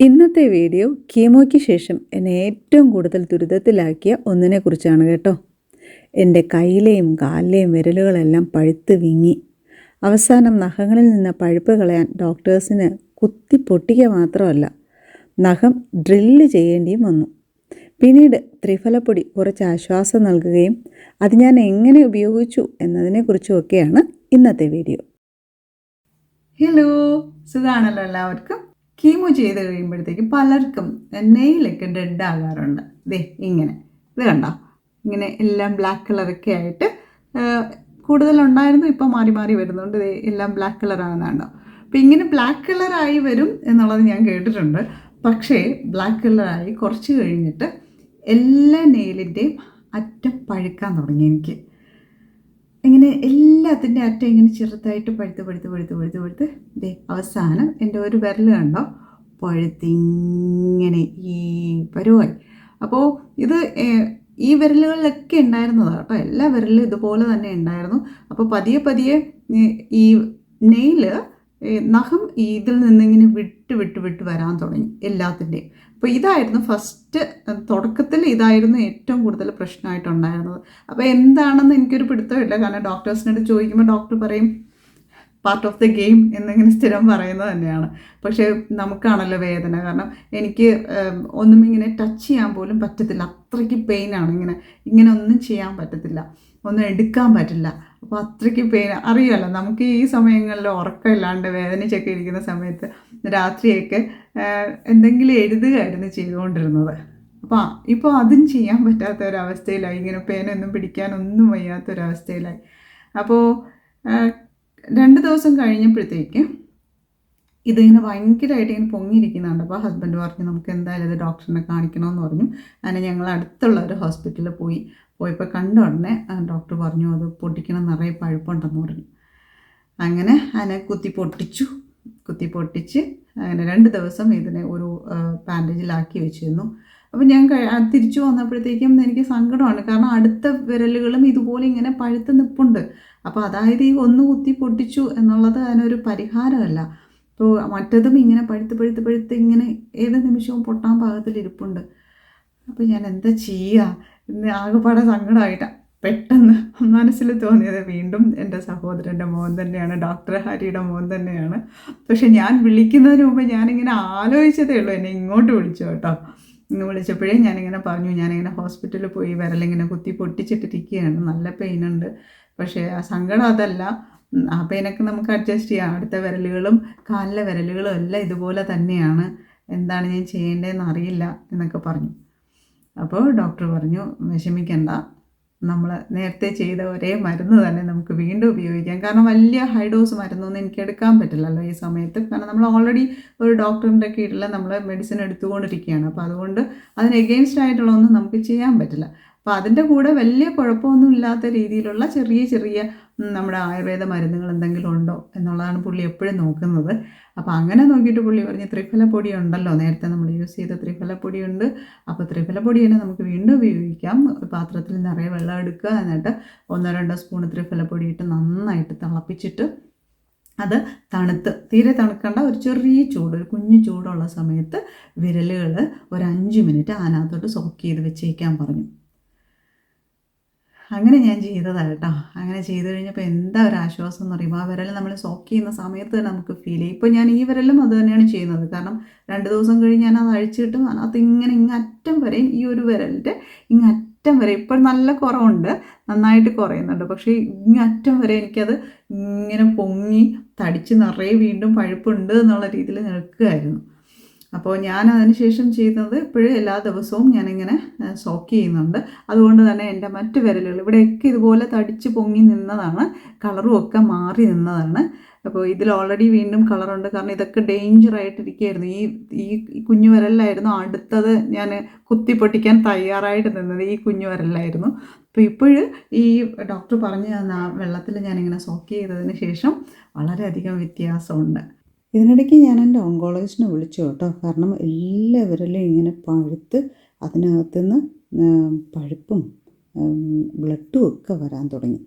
ഇന്നത്തെ വീഡിയോ കീമോയ്ക്ക് ശേഷം എന്നെ ഏറ്റവും കൂടുതൽ ദുരിതത്തിലാക്കിയ ഒന്നിനെക്കുറിച്ചാണ് കേട്ടോ. എന്റെ കയ്യിലെയും കാലിലെയും വിരലുകളെല്ലാം പഴുത്ത് വിങ്ങി. അവസാനം നഖങ്ങളിൽ നിന്ന് പഴുപ്പ് കളയാൻ ഡോക്ടേഴ്സിന് കുത്തി പൊട്ടിക്കുക മാത്രമല്ല നഖം ഡ്രില്ല് ചെയ്യേണ്ടിയും വന്നു. പിന്നീട് ത്രിഫലപ്പൊടി കുറച്ച് ആശ്വാസം നൽകുകയും അത് ഞാൻ എങ്ങനെ ഉപയോഗിച്ചു എന്നതിനെക്കുറിച്ചുമൊക്കെയാണ് ഇന്നത്തെ വീഡിയോ. ഹലോ സുഖാണല്ലോ എല്ലാവർക്കും? കീമോ ചെയ്ത് കഴിയുമ്പോഴത്തേക്കും പലർക്കും നെയിലൊക്കെ ഡെഡ് ആകാറുണ്ട്. ദേ ഇങ്ങനെ. ഇത് കണ്ടോ? ഇങ്ങനെ എല്ലാം ബ്ലാക്ക് കളറൊക്കെ ആയിട്ട് കൂടുതലുണ്ടായിരുന്നു ഇപ്പോൾ മാറി മാറി വരുന്നുണ്ട്. എല്ലാം ബ്ലാക്ക് കളർ ആകുന്നുണ്ടോ അപ്പം ഇങ്ങനെ ബ്ലാക്ക് കളറായി വരും എന്നുള്ളത് ഞാൻ കേട്ടിട്ടുണ്ട്. പക്ഷേ ബ്ലാക്ക് കളറായി കുറച്ച് കഴിഞ്ഞിട്ട് എല്ലാ നെയിലിന്റെയും അറ്റം പഴുക്കാൻ തുടങ്ങി എനിക്ക്. ഇങ്ങനെ എല്ലാത്തിന്റെ അറ്റം ഇങ്ങനെ ചെറുതായിട്ട് പഴുത്ത് പഴുത്ത് പഴുത്ത് പഴുത്ത് പഴുത്ത് ദേ അവസാനം എന്റെ ഒരു വിരൽ കണ്ടോ? പഴുത്തിങ്ങനെ ഈ പരുവായി. അപ്പോൾ ഇത് ഈ വിരലുകളിലൊക്കെ ഉണ്ടായിരുന്നതാണ് കേട്ടോ. എല്ലാ വിരലിലും ഇതുപോലെ തന്നെ ഉണ്ടായിരുന്നു. അപ്പോൾ പതിയെ പതിയെ ഈ നെയിൽ നഖം ഇതിൽ നിന്നിങ്ങനെ വിട്ട് വിട്ട് വിട്ട് വരാൻ തുടങ്ങി എല്ലാത്തിന്റെയും. അപ്പോൾ ഇതായിരുന്നു ഫസ്റ്റ് തുടക്കത്തിൽ ഇതായിരുന്നു ഏറ്റവും കൂടുതൽ പ്രശ്നമായിട്ടുണ്ടായിരുന്നത്. അപ്പോൾ എന്താണെന്ന് എനിക്കൊരു പിടുത്തമില്ല. കാരണം ഡോക്ടേഴ്സിനോട് ചോദിക്കുമ്പോൾ ഡോക്ടർ പറയും പാർട്ട് ഓഫ് ദി ഗെയിം എന്നിങ്ങനെ സ്ഥിരം പറയുന്നത് തന്നെയാണ്. പക്ഷേ നമുക്കാണല്ലോ വേദന. കാരണം എനിക്ക് ഒന്നും ഇങ്ങനെ ടച്ച് ചെയ്യാൻ പോലും പറ്റത്തില്ല. അത്രയ്ക്ക് പെയിനാണ് ഇങ്ങനെ ഇങ്ങനെ ഒന്നും ചെയ്യാൻ പറ്റത്തില്ല. ഒന്നും എടുക്കാൻ പറ്റില്ല. അപ്പോൾ അത്രയ്ക്ക് പെയിൻ അറിയാമല്ലോ നമുക്ക് ഈ സമയങ്ങളിൽ ഉറക്കമില്ലാണ്ട് വേദനിച്ചൊക്കെ ഇരിക്കുന്ന സമയത്ത് രാത്രിയൊക്കെ എന്തെങ്കിലും എഴുതുകയായിരുന്നു ചെയ്തുകൊണ്ടിരുന്നത്. അപ്പോൾ ഇപ്പോൾ അതും ചെയ്യാൻ പറ്റാത്ത ഒരവസ്ഥയിലായി. ഇങ്ങനെ പേനൊന്നും പിടിക്കാനൊന്നും വയ്യാത്ത ഒരവസ്ഥയിലായി. അപ്പോൾ രണ്ട് ദിവസം കഴിഞ്ഞപ്പോഴത്തേക്ക് ഇതിങ്ങനെ ഭയങ്കരമായിട്ട് ഇങ്ങനെ പൊങ്ങിയിരിക്കുന്നുണ്ട്. അപ്പോൾ ഹസ്ബൻഡ് പറഞ്ഞു നമുക്ക് എന്തായാലും ഇത് ഡോക്ടറിനെ കാണിക്കണമെന്ന് പറഞ്ഞു. അങ്ങനെ ഞങ്ങൾ അടുത്തുള്ള ഒരു ഹോസ്പിറ്റലിൽ പോയി. പോയപ്പോൾ കണ്ട ഉടനെ ഡോക്ടർ പറഞ്ഞു അത് പൊട്ടിക്കണം നിറയെ പഴുപ്പുണ്ടെന്ന് പറഞ്ഞു. അങ്ങനെ അതിനെ കുത്തി പൊട്ടിച്ചു. കുത്തി പൊട്ടിച്ച് അങ്ങനെ രണ്ട് ദിവസം ഇതിനെ ഒരു ബാൻഡേജിലാക്കി വെച്ചിരുന്നു. അപ്പോൾ ഞാൻ തിരിച്ചു വന്നപ്പോഴത്തേക്കും എനിക്ക് സങ്കടമാണ്. കാരണം അടുത്ത വിരലുകളും ഇതുപോലെ ഇങ്ങനെ പഴുത്ത് നിപ്പുണ്ട്. അപ്പോൾ അതായത് ഈ ഒന്ന് കുത്തി പൊട്ടിച്ചു എന്നുള്ളത് അതിനൊരു പരിഹാരമല്ല. അപ്പോൾ മറ്റതും ഇങ്ങനെ പഴുത്ത് പഴുത്ത് പഴുത്ത് ഇങ്ങനെ ഏത് നിമിഷവും പൊട്ടാൻ പാകത്തിൽ ഇരിപ്പുണ്ട്. അപ്പോൾ ഞാൻ എന്താ ചെയ്യുക ഇന്ന് ആകെപ്പാടെ സങ്കടമായിട്ടാണ് പെട്ടെന്ന് മനസ്സിൽ തോന്നിയത് വീണ്ടും എന്റെ സഹോദരന്റെ മോൻ തന്നെയാണ് ഡോക്ടർ ഹാരിയുടെ മോൻ തന്നെയാണ്. പക്ഷെ ഞാൻ വിളിക്കുന്നതിന് മുമ്പ് ഞാനിങ്ങനെ ആലോചിച്ചതേ ഉള്ളൂ എന്നെ ഇങ്ങോട്ട് വിളിച്ചു കേട്ടോ. ഇന്ന് വിളിച്ചപ്പോഴേ ഞാനിങ്ങനെ പറഞ്ഞു ഞാനിങ്ങനെ ഹോസ്പിറ്റലിൽ പോയി വിരലിങ്ങനെ കുത്തി പൊട്ടിച്ചിട്ടിരിക്കുകയാണ്. നല്ല പെയിൻ ഉണ്ട്. പക്ഷേ ആ സങ്കടം അതല്ല. ആ പെയിനൊക്കെ നമുക്ക് അഡ്ജസ്റ്റ് ചെയ്യാം. അടുത്ത വിരലുകളും കാലിലെ വിരലുകളും എല്ലാം ഇതുപോലെ തന്നെയാണ്. എന്താണ് ഞാൻ ചെയ്യേണ്ടതെന്ന് അറിയില്ല എന്നൊക്കെ പറഞ്ഞു. അപ്പോൾ ഡോക്ടർ പറഞ്ഞു വിഷമിക്കണ്ട. നമ്മൾ നേരത്തെ ചെയ്ത ഒരേ മരുന്ന് തന്നെ നമുക്ക് വീണ്ടും ഉപയോഗിക്കാം. കാരണം വലിയ ഹൈ ഡോസ് മരുന്നൊന്നും എനിക്ക് എടുക്കാൻ പറ്റില്ലല്ലോ ഈ സമയത്ത്. കാരണം നമ്മൾ ഓൾറെഡി ഒരു ഡോക്ടറിന്റെ കീഴിൽ നമ്മൾ മെഡിസിൻ എടുത്തുകൊണ്ടിരിക്കുകയാണ്. അപ്പോൾ അതുകൊണ്ട് അതിന് എഗെയിൻസ്റ്റ് ആയിട്ടുള്ള ഒന്നും നമുക്ക് ചെയ്യാൻ പറ്റില്ല. അപ്പോൾ അതിന്റെ കൂടെ വലിയ കുഴപ്പമൊന്നും ഇല്ലാത്ത രീതിയിലുള്ള ചെറിയ ചെറിയ നമ്മുടെ ആയുർവേദ മരുന്നുകൾ എന്തെങ്കിലും ഉണ്ടോ എന്നുള്ളതാണ് പുള്ളി എപ്പോഴും നോക്കുന്നത്. അപ്പോൾ അങ്ങനെ നോക്കിയിട്ട് പുള്ളി പറഞ്ഞ് ത്രിഫലപ്പൊടി ഉണ്ടല്ലോ നേരത്തെ നമ്മൾ യൂസ് ചെയ്ത ത്രിഫലപ്പൊടി ഉണ്ട്. അപ്പോൾ ത്രിഫലപ്പൊടി തന്നെ നമുക്ക് വീണ്ടും ഉപയോഗിക്കാം. പാത്രത്തിൽ നിറയെ വെള്ളം എടുക്കുക എന്നിട്ട് ഒന്നോ രണ്ടോ സ്പൂൺ ത്രിഫലപ്പൊടി ഇട്ട് നന്നായിട്ട് തിളപ്പിച്ചിട്ട് അത് തണുത്ത് തീരെ തണുക്കേണ്ട ഒരു ചെറിയ ചൂട് ഒരു കുഞ്ഞു ചൂടുള്ള സമയത്ത് വിരലുകൾ ഒരു അഞ്ച് മിനിറ്റ് അതിനകത്തോട്ട് സോക്ക് ചെയ്ത് വെച്ചേക്കാൻ പറഞ്ഞു. അങ്ങനെ ഞാൻ ചെയ്തതാണ് കേട്ടോ. അങ്ങനെ ചെയ്തു കഴിഞ്ഞപ്പോൾ എന്താ ഒരു ആശ്വാസം എന്ന് പറയുമ്പോൾ ആ വിരൽ നമ്മൾ സോക്ക് ചെയ്യുന്ന സമയത്ത് തന്നെ നമുക്ക് ഫീൽ ചെയ്യും. ഇപ്പോൾ ഞാൻ ഈ വിരലും അത് തന്നെയാണ് ചെയ്യുന്നത്. കാരണം രണ്ട് ദിവസം കഴിഞ്ഞ് ഞാൻ അത് അഴിച്ചിട്ടും അതിനകത്ത് ഇങ്ങനെ ഇങ്ങറ്റം വരെയും ഈ ഒരു വിരലിന്റെ ഇങ്ങറ്റം വരെ ഇപ്പോൾ നല്ല കുറവുണ്ട്. നന്നായിട്ട് കുറയുന്നുണ്ട്. പക്ഷേ ഇങ്ങറ്റം വരെ എനിക്കത് ഇങ്ങനെ പൊങ്ങി തടിച്ച് നിറയെ വീണ്ടും പഴുപ്പുണ്ട് എന്നുള്ള രീതിയിൽ നിൽക്കുകയായിരുന്നു അപ്പോൾ ഞാൻ അതിനുശേഷം ചെയ്യുന്നത് ഇപ്പോഴും എല്ലാ ദിവസവും ഞാനിങ്ങനെ സോക്ക് ചെയ്യുന്നുണ്ട്. അതുകൊണ്ട് തന്നെ എന്റെ മറ്റ് വിരലുകൾ ഇവിടെയൊക്കെ ഇതുപോലെ തടിച്ച് പൊങ്ങി നിന്നതാണ്. കളറും ഒക്കെ മാറി നിന്നതാണ്. അപ്പോൾ ഇതിൽ ഓൾറെഡി വീണ്ടും കളറുണ്ട്. കാരണം ഇതൊക്കെ ഡേഞ്ചർ ആയിട്ടിരിക്കുകയായിരുന്നു. ഈ ഈ കുഞ്ഞു വിരലിലായിരുന്നു അടുത്തത് ഞാൻ കുത്തി പൊട്ടിക്കാൻ തയ്യാറായിട്ട് നിന്നത് ഈ കുഞ്ഞു വിരലിലായിരുന്നു. അപ്പോൾ ഇപ്പോഴും ഈ ഡോക്ടർ പറഞ്ഞു തന്ന വെള്ളത്തിൽ ഞാനിങ്ങനെ സോക്ക് ചെയ്തതിന് ശേഷം വളരെയധികം വ്യത്യാസമുണ്ട്. ഇതിനിടയ്ക്ക് ഞാൻ എന്റെ ഓങ്കോളജിസ്റ്റിനെ വിളിച്ചു കേട്ടോ. കാരണം എല്ലാവരിലും ഇങ്ങനെ പഴുത്ത് അതിനകത്തുനിന്ന് പഴുപ്പും ബ്ലഡും ഒക്കെ വരാൻ തുടങ്ങി.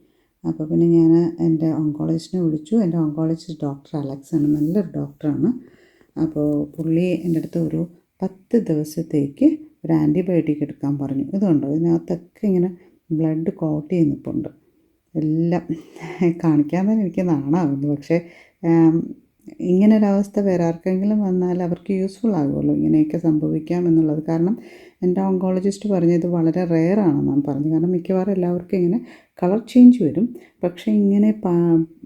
അപ്പോൾ പിന്നെ ഞാൻ എന്റെ ഓങ്കോളജിസ്റ്റിനെ വിളിച്ചു. എന്റെ ഓങ്കോളജിസ്റ്റ് ഡോക്ടർ അലക്സ് ആണ് നല്ലൊരു ഡോക്ടറാണ് അപ്പോൾ പുള്ളി എന്റെ അടുത്ത് ഒരു പത്ത് ദിവസത്തേക്ക് ഒരു ആന്റിബയോട്ടിക് എടുക്കാൻ പറഞ്ഞു. ഇതുണ്ടോ ഇതിനകത്തൊക്കെ ഇങ്ങനെ ബ്ലഡ് കോട്ട് ചെയ്ത് നിൽപ്പുണ്ട് എല്ലാം കാണിക്കാൻ തന്നെ എനിക്ക് നാണാവുന്നു. പക്ഷേ ആം, ഇങ്ങനെ ഒരവസ്ഥ വേറെ ആർക്കെങ്കിലും വന്നാൽ അവർക്ക് യൂസ്ഫുൾ ആകുമല്ലോ ഇങ്ങനെയൊക്കെ സംഭവിക്കാം എന്നുള്ളത്. കാരണം എന്റെ ഓങ്കോളജിസ്റ്റ് പറഞ്ഞു ഇത് വളരെ റെയർ ആണെന്നാണ് പറഞ്ഞു കാരണം മിക്കവാറും എല്ലാവർക്കും ഇങ്ങനെ കളർ ചേഞ്ച് വരും. പക്ഷേ ഇങ്ങനെ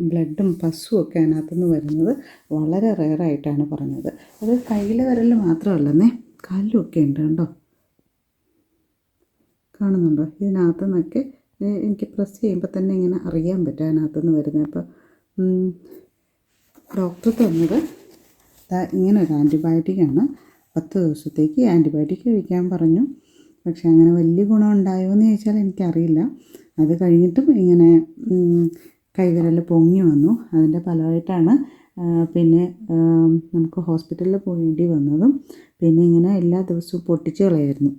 ബ്ലഡും പസ്സും ഒക്കെ അതിനകത്തുനിന്ന് വരുന്നത് വളരെ റെയർ ആയിട്ടാണ് പറഞ്ഞത്. അത് കയ്യിലെ വിരൽ മാത്രമല്ലെന്നേ കാലിലും ഒക്കെ ഉണ്ട് കണ്ടോ? കാണുന്നുണ്ടോ? ഇതിനകത്തു നിന്നൊക്കെ എനിക്ക് പ്രസ് ചെയ്യുമ്പോൾ തന്നെ ഇങ്ങനെ അറിയാൻ പറ്റും അതിനകത്തുനിന്ന് വരുന്നത്. അപ്പോൾ ഡോക്ടർ തന്നത് ഇങ്ങനെ ഒരു ആന്റിബയോട്ടിക്കാണ്. പത്ത് ദിവസത്തേക്ക് ആന്റിബയോട്ടിക് കഴിക്കാൻ പറഞ്ഞു. പക്ഷേ അങ്ങനെ വലിയ ഗുണം ഉണ്ടായോ എന്ന് ചോദിച്ചാൽ എനിക്കറിയില്ല. അത് കഴിഞ്ഞിട്ടും ഇങ്ങനെ കൈവിരൽ പൊങ്ങി വന്നു. അതിന്റെ ഫലമായിട്ടാണ് പിന്നെ നമുക്ക് ഹോസ്പിറ്റലിൽ പോകേണ്ടി വന്നതും. പിന്നെ ഇങ്ങനെ എല്ലാ ദിവസവും പൊട്ടിച്ചു കളയായിരുന്നു.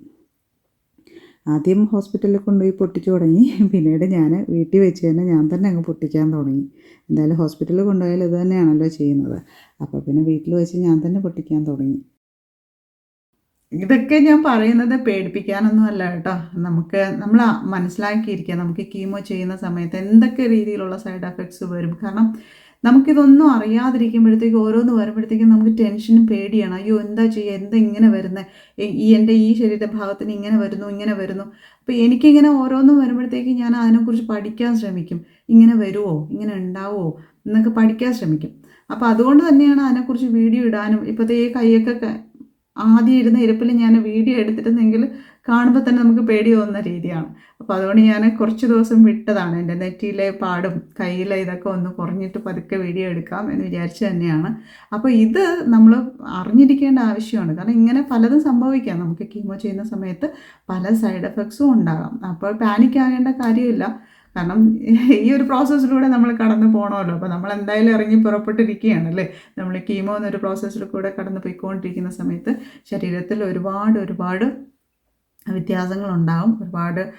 ആദ്യം ഹോസ്പിറ്റലിൽ കൊണ്ടുപോയി പൊട്ടിച്ചു തുടങ്ങി. പിന്നീട് ഞാൻ വീട്ടിൽ വെച്ച് തന്നെ ഞാൻ തന്നെ അങ്ങ് പൊട്ടിക്കാൻ തുടങ്ങി. എന്തായാലും ഹോസ്പിറ്റലിൽ കൊണ്ടുപോയാൽ ഇത് തന്നെയാണല്ലോ ചെയ്യുന്നത്. അപ്പോൾ പിന്നെ വീട്ടിൽ വെച്ച് ഞാൻ തന്നെ പൊട്ടിക്കാൻ തുടങ്ങി. ഇതൊക്കെ ഞാൻ പറയുന്നത് പേടിപ്പിക്കാനൊന്നും അല്ല കേട്ടോ. നമുക്ക് നമ്മൾ മനസ്സിലാക്കിയിരിക്കുക. നമുക്ക് കീമോ ചെയ്യുന്ന സമയത്ത് എന്തൊക്കെ രീതിയിലുള്ള സൈഡ് എഫക്ട്സ് വരും. കാരണം നമുക്കിതൊന്നും അറിയാതിരിക്കുമ്പോഴത്തേക്കും ഓരോന്ന് വരുമ്പോഴത്തേക്കും നമുക്ക് ടെൻഷനും പേടിയാണ്. അയ്യോ എന്താ ചെയ്യുക? എന്താ ഇങ്ങനെ വരുന്നത് ഈ എന്റെ ഈ ശരീരഭാഗത്തിന് ഇങ്ങനെ വരുന്നു ഇങ്ങനെ വരുന്നു. അപ്പോൾ എനിക്കിങ്ങനെ ഓരോന്നും വരുമ്പോഴത്തേക്കും ഞാൻ അതിനെക്കുറിച്ച് പഠിക്കാൻ ശ്രമിക്കും. ഇങ്ങനെ വരുമോ ഇങ്ങനെ ഉണ്ടാവുമോ എന്നൊക്കെ പഠിക്കാൻ ശ്രമിക്കും. അപ്പോൾ അതുകൊണ്ട് തന്നെയാണ് അതിനെക്കുറിച്ച് വീഡിയോ ഇടാനും ഇപ്പോഴത്തെ ഈ കൈയൊക്കെ ആദ്യം ഇരുന്ന ഇരിപ്പിൽ ഞാൻ വീഡിയോ എടുത്തിരുന്നെങ്കിൽ കാണുമ്പോൾ തന്നെ നമുക്ക് പേടി തോന്നുന്ന രീതിയാണ്. അപ്പോൾ അതുകൊണ്ട് ഞാൻ കുറച്ച് ദിവസം വിട്ടതാണ്. എന്റെ നെറ്റിയിലെ പാടും കയ്യിലെ ഇതൊക്കെ ഒന്ന് കുറഞ്ഞിട്ട് പതുക്കെ വീഡിയോ എടുക്കാം എന്ന് വിചാരിച്ച് തന്നെയാണ്. അപ്പോൾ ഇത് നമ്മൾ അറിഞ്ഞിരിക്കേണ്ട ആവശ്യമാണ്. കാരണം ഇങ്ങനെ പലതും സംഭവിക്കാം. നമുക്ക് കീമോ ചെയ്യുന്ന സമയത്ത് പല സൈഡ് എഫക്ട്സും ഉണ്ടാകാം. അപ്പോൾ പാനിക് ആകേണ്ട കാര്യമില്ല. കാരണം ഈ ഒരു പ്രോസസ്സിലൂടെ നമ്മൾ കടന്നു പോകണമല്ലോ അപ്പോൾ നമ്മൾ എന്തായാലും ഇറങ്ങി പുറപ്പെട്ടിരിക്കുകയാണല്ലേ നമ്മൾ കീമോ എന്നൊരു പ്രോസസ്സിൽ കൂടെ കടന്നു പോയിക്കൊണ്ടിരിക്കുന്ന സമയത്ത് ശരീരത്തിൽ ഒരുപാട് ഒരുപാട് വ്യത്യാസങ്ങളുണ്ടാവും. ഒരുപാട്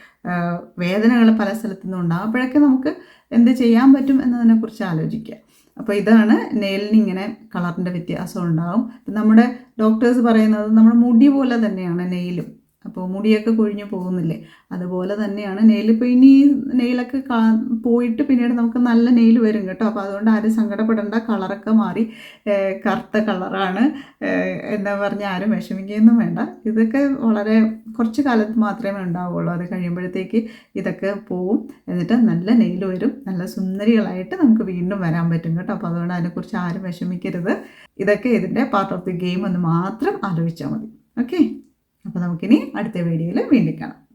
വേദനകൾ പല സ്ഥലത്തു നിന്നും ഉണ്ടാകും അപ്പോഴൊക്കെ നമുക്ക് എന്ത് ചെയ്യാൻ പറ്റും എന്നതിനെക്കുറിച്ച് ആലോചിക്കുക. അപ്പോൾ ഇതാണ് നെയിലിന് ഇങ്ങനെ കളറിന്റെ വ്യത്യാസം ഉണ്ടാകും നമ്മുടെ ഡോക്ടേഴ്സ് പറയുന്നത് നമ്മുടെ മുടി പോലെ തന്നെയാണ് നെയിലും. അപ്പോൾ മുടിയൊക്കെ കൊഴിഞ്ഞു പോകുന്നില്ലേ? അതുപോലെ തന്നെയാണ് നെയിൽ ഇപ്പോൾ ഇനി നെയിലൊക്കെ പോയിട്ട് പിന്നീട് നമുക്ക് നല്ല നെയിൽ വരും കേട്ടോ. അപ്പോൾ അതുകൊണ്ട് ആരും സങ്കടപ്പെടേണ്ട. കളറൊക്കെ മാറി. കറുത്ത കളറാണ്. എന്താ പറഞ്ഞാൽ ആരും വിഷമിക്കുകയൊന്നും വേണ്ട. ഇതൊക്കെ വളരെ കുറച്ച് കാലത്ത് മാത്രമേ ഉണ്ടാവുകയുള്ളൂ അത് കഴിയുമ്പോഴത്തേക്ക് ഇതൊക്കെ പോവും. എന്നിട്ട് നല്ല നെയിൽ വരും. നല്ല സുന്ദരികളായിട്ട് നമുക്ക് വീണ്ടും വരാൻ പറ്റും കേട്ടോ. അപ്പോൾ അതുകൊണ്ട് അതിനെക്കുറിച്ച് ആരും വിഷമിക്കരുത്. ഇതൊക്കെ ഇതിന്റെ പാർട്ട് ഓഫ് ദി ഗെയിം എന്ന് മാത്രം ആലോചിച്ചാൽ മതി. ഓക്കെ അപ്പോൾ നമുക്കിനി അടുത്ത വീഡിയോയിൽ വീണ്ടും കാണാം.